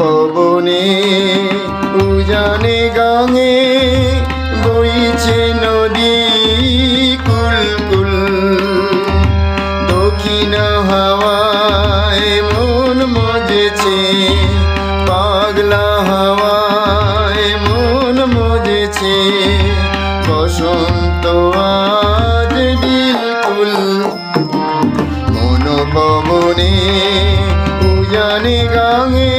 পবনে উজানে গাঙে বইছে নদী কুল কুল দক্ষিণ হাওয়ায় মন মজেছে, পাগলা হাওয়ায় মন মজেছে। বসন্ত আজ বিলকুল। মন পবনে উজানে গাঙে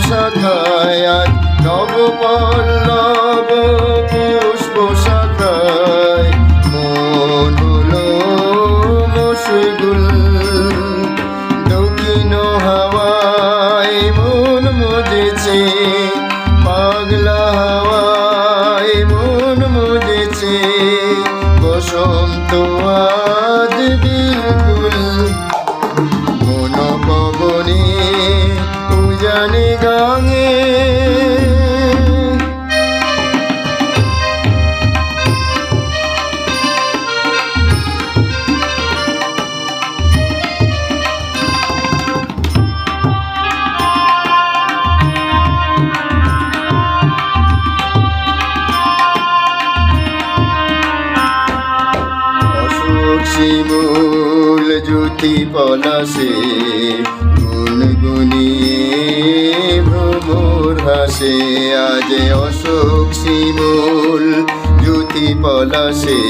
শাখায় নবপল্লব পুষ্প শাখায় মন শিমুল জ্যোতি পলাশে গুনগুনিয়ে ভ্রমর হাসে। আজ অশোক শিমুল জ্যোতি পলাশে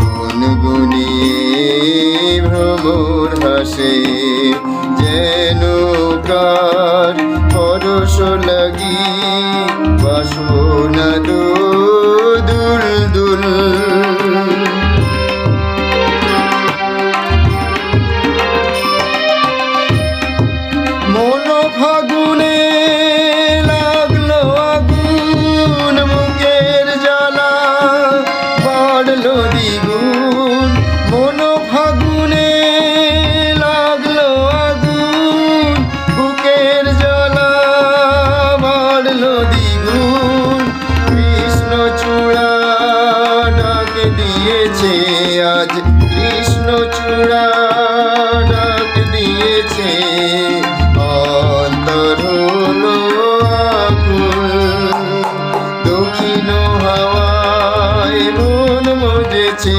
গুনগুনিয়ে ভ্রমর হাসে। যেন কার পরশ লাগি বাসনা কৃষ্ণ চূড়া ডাক দিয়েছে আজ। কৃষ্ণ চূড়া ডাক দিয়েছে। অন্তর হলো দক্ষিণ হাওয়ায় মন মজেছে।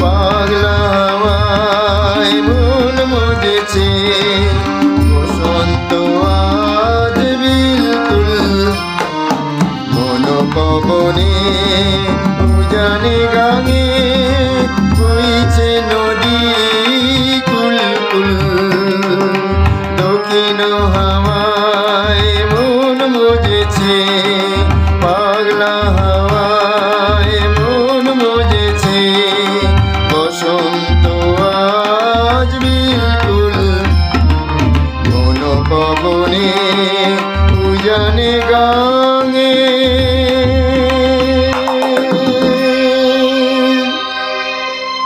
পাগলা দক্ষিণ হাওয়ায়, মন মজেছে। পাগলা হাওয়ায়, মন মজেছে। বসন্ত আজ বিলকুল মন পবনে উজানে গাঙে